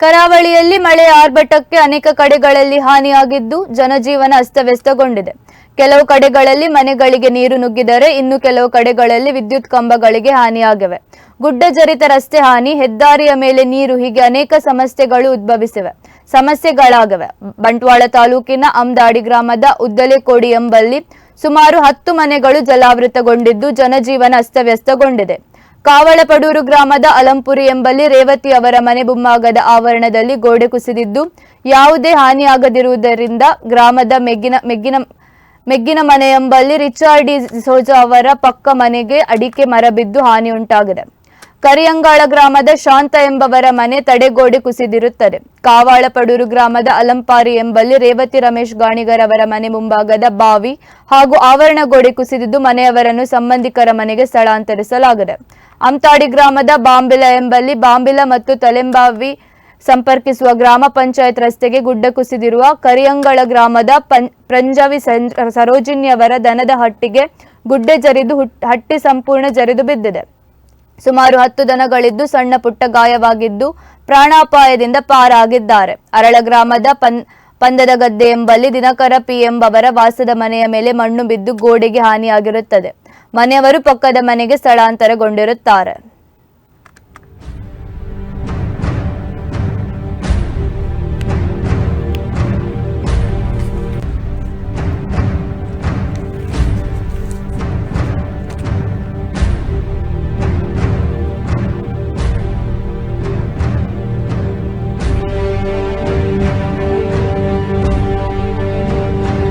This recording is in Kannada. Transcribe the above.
ಕರಾವಳಿಯಲ್ಲಿ ಮಳೆ ಆರ್ಭಟಕ್ಕೆ ಅನೇಕ ಕಡೆಗಳಲ್ಲಿ ಹಾನಿಯಾಗಿದ್ದು ಜನಜೀವನ ಅಸ್ತವ್ಯಸ್ತಗೊಂಡಿದೆ. ಕೆಲವು ಕಡೆಗಳಲ್ಲಿ ಮನೆಗಳಿಗೆ ನೀರು ನುಗ್ಗಿದರೆ ಇನ್ನು ಕೆಲವು ಕಡೆಗಳಲ್ಲಿ ವಿದ್ಯುತ್ ಕಂಬಗಳಿಗೆ ಹಾನಿಯಾಗಿವೆ. ಗುಡ್ಡ ಜರಿತ ರಸ್ತೆ ಹಾನಿ, ಹೆದ್ದಾರಿಯ ಮೇಲೆ ನೀರು, ಹೀಗೆ ಅನೇಕ ಸಮಸ್ಯೆಗಳು ಉದ್ಭವಿಸಿವೆ. ಸಮಸ್ಯೆಗಳಾಗಿವೆ. ಬಂಟ್ವಾಳ ತಾಲೂಕಿನ ಅಮ್ದಾಡಿ ಗ್ರಾಮದ ಉದ್ದಲೆಕೋಡಿ ಎಂಬಲ್ಲಿ ಸುಮಾರು ಹತ್ತು ಮನೆಗಳು ಜಲಾವೃತಗೊಂಡಿದ್ದು ಜನಜೀವನ ಅಸ್ತವ್ಯಸ್ತಗೊಂಡಿದೆ. ಕಾವಳಪಡೂರು ಗ್ರಾಮದ ಅಲಂಪುರಿ ಎಂಬಲ್ಲಿ ರೇವತಿ ಅವರ ಮನೆ ಬೊಮ್ಮಾಗದ ಆವರಣದಲ್ಲಿ ಗೋಡೆ ಕುಸಿದಿದ್ದು, ಯಾವುದೇ ಹಾನಿಯಾಗದಿರುವುದರಿಂದ ಗ್ರಾಮದ ಮೆಗ್ಗಿನ ಮೆಗ್ಗಿನ ಮೆಗ್ಗಿನ ಮನೆ ಎಂಬಲ್ಲಿ ರಿಚಾರ್ಡ್ ಡಿ ಸೋಜಾ ಅವರ ಪಕ್ಕ ಮನೆಗೆ ಅಡಿಕೆ ಮರ ಬಿದ್ದು ಹಾನಿ ಉಂಟಾಗಿದೆ ಕರಿಯಂಗಾಳ ಗ್ರಾಮದ ಶಾಂತ ಎಂಬವರ ಮನೆ ತಡೆಗೋಡೆ ಕುಸಿದಿರುತ್ತದೆ. ಕಾವಾಳಪಡೂರು ಗ್ರಾಮದ ಅಲಂಪಾರಿ ಎಂಬಲ್ಲಿ ರೇವತಿ ರಮೇಶ್ ಗಾಣಿಗರ್ ಅವರ ಮನೆ ಮುಂಭಾಗದ ಬಾವಿ ಹಾಗೂ ಆವರಣ ಗೋಡೆ ಕುಸಿದಿದ್ದು ಮನೆಯವರನ್ನು ಸಂಬಂಧಿಕರ ಮನೆಗೆ ಸ್ಥಳಾಂತರಿಸಲಾಗಿದೆ. ಅಂತಾಡಿ ಗ್ರಾಮದ ಬಾಂಬಿಲ ಎಂಬಲ್ಲಿ ಬಾಂಬಿಲ ಮತ್ತು ತಲೆಂಬಾವಿ ಸಂಪರ್ಕಿಸುವ ಗ್ರಾಮ ಪಂಚಾಯತ್ ರಸ್ತೆಗೆ ಗುಡ್ಡ ಕುಸಿದಿರುವ ಕರಿಯಂಗಳ ಗ್ರಾಮದ ಪಂ- ಪ್ರಂಜವಿ ಸರೋಜಿನಿಯವರ ಸರೋಜಿನಿ ದನದ ಹಟ್ಟಿಗೆ ಗುಡ್ಡೆ ಜರಿದು ಹುಟ್- ಹಟ್ಟಿ ಸಂಪೂರ್ಣ ಜರಿದು ಬಿದ್ದಿದೆ. ಸುಮಾರು ಹತ್ತು ದನಗಳಿದ್ದು ಸಣ್ಣ ಪುಟ್ಟ ಗಾಯವಾಗಿದ್ದು ಪ್ರಾಣಾಪಾಯದಿಂದ ಪಾರಾಗಿದ್ದಾರೆ. ಅರಳ ಗ್ರಾಮದ ಪನ್, ಪಂದದ ಗದ್ದೆ ಎಂಬಲ್ಲಿ ದಿನಕರ ಪಿ ಎಂಬವರ ವಾಸದ ಮನೆಯ ಮೇಲೆ ಮಣ್ಣು ಬಿದ್ದು ಗೋಡೆಗೆ ಹಾನಿಯಾಗಿರುತ್ತದೆ. ಮನೆಯವರು ಪಕ್ಕದ ಮನೆಗೆ ಸ್ಥಳಾಂತರಗೊಂಡಿರುತ್ತಾರೆ.